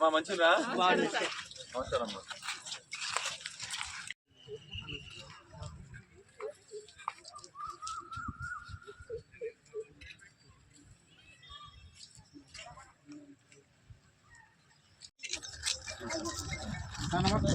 మా మంచిగా నమస్కారం నమస్తే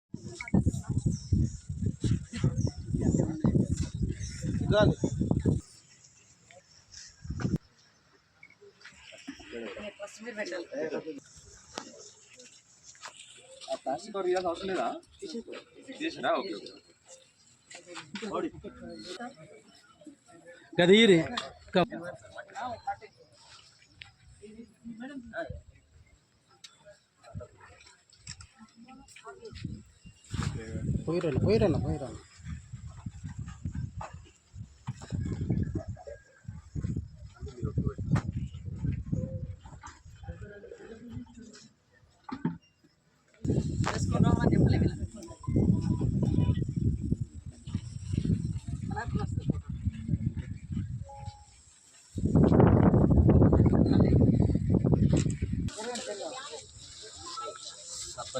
ఆ ప్లాస్టిక్ ఇవ్వాల్సిన అవసరం లేదా? చేసినా ఓకే పోయిరన్న పోయిరన్న ఒక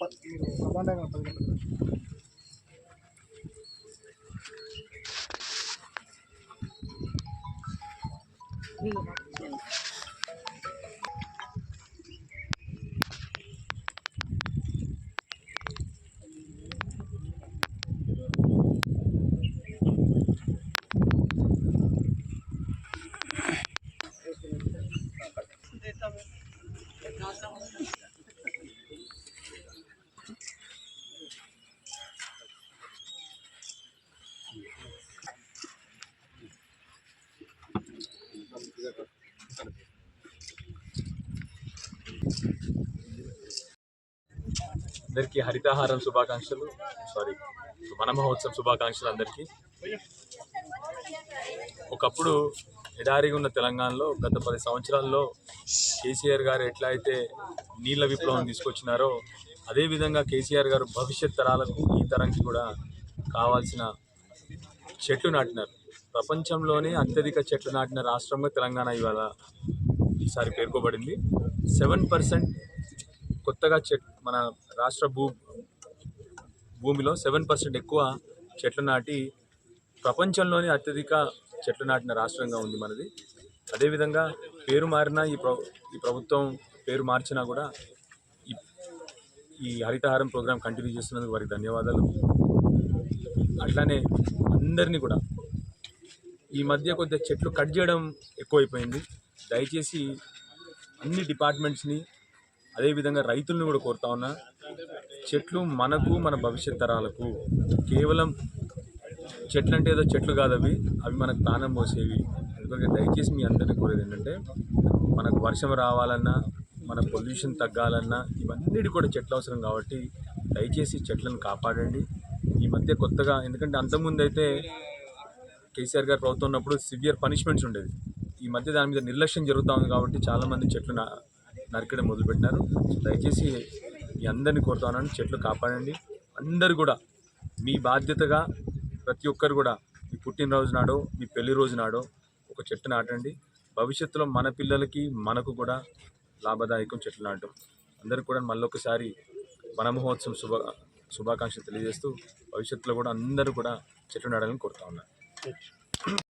పది ప్రమాణంగా పది అందరికీ హరితహారం శుభాకాంక్షలు. సారీ వన మహోత్సవం శుభాకాంక్షలు అందరికీ. ఒకప్పుడు ఎడారిగా ఉన్న తెలంగాణలో గత పది సంవత్సరాల్లో కేసీఆర్ గారు ఎట్లా అయితే నీళ్ళ విప్లవం తీసుకొచ్చినారో అదేవిధంగా కేసీఆర్ గారు భవిష్యత్ తరాలకు ఈ తరంకి కూడా కావాల్సిన చెట్లు నాటినారు. ప్రపంచంలోనే అత్యధిక చెట్లు నాటిన రాష్ట్రంగా తెలంగాణ ఇవాళ ఈసారి పేర్కొబడింది. సెవెన్ పర్సెంట్ కొత్తగా చెట్ మన రాష్ట్ర భూ భూమిలో సెవెన్ పర్సెంట్ ఎక్కువ చెట్లు నాటి ప్రపంచంలోనే అత్యధిక చెట్లు నాటిన రాష్ట్రంగా ఉంది మనది. అదేవిధంగా పేరు మారినా ఈ ప్ర ఈ ప్రభుత్వం పేరు మార్చినా కూడా ఈ ఈ హరితహారం ప్రోగ్రాం కంటిన్యూ చేస్తున్నందుకు వారికి ధన్యవాదాలు. అట్లానే అందరినీ కూడా ఈ మధ్య కొద్దిగా చెట్లు కట్ చేయడం ఎక్కువైపోయింది. దయచేసి అన్ని డిపార్ట్మెంట్స్ని అదేవిధంగా రైతులను కూడా కోరుతా ఉన్నా చెట్లు మనకు మన భవిష్యత్ తరాలకు కేవలం చెట్లు అంటే ఏదో చెట్లు కాదు అవి అవి మనకు ప్రాణం పోసేవి. అందుకే దయచేసి మీ అందరినీ కోరేది ఏంటంటే మనకు వర్షం రావాలన్నా మన పొల్యూషన్ తగ్గాలన్నా ఇవన్నిటి కూడా చెట్లు అవసరం కాబట్టి దయచేసి చెట్లను కాపాడండి. ఈ మధ్య కొత్తగా ఎందుకంటే అంతకుముందు అయితే కేసీఆర్ గారు ప్రభుత్వం ఉన్నప్పుడు సివియర్ పనిష్మెంట్స్ ఉండేది ఈ మధ్య దాని మీద నిర్లక్ష్యం జరుగుతూ ఉంది కాబట్టి చాలామంది చెట్లు నరకడం మొదలుపెట్టినారు. దయచేసి మీ అందరినీ కోరుతానని చెట్లు కాపాడండి. అందరు కూడా మీ బాధ్యతగా ప్రతి ఒక్కరు కూడా మీ పుట్టినరోజు నాడో మీ పెళ్ళి రోజు నాడో ఒక చెట్టు నాటండి. భవిష్యత్తులో మన పిల్లలకి మనకు కూడా లాభదాయకం చెట్లు నాటం అందరూ కూడా మళ్ళొకసారి వన మహోత్సవం శుభ శుభాకాంక్షలు తెలియజేస్తూ భవిష్యత్తులో కూడా అందరూ కూడా చెట్లు నాటాలని కోరుతా ఉన్నారు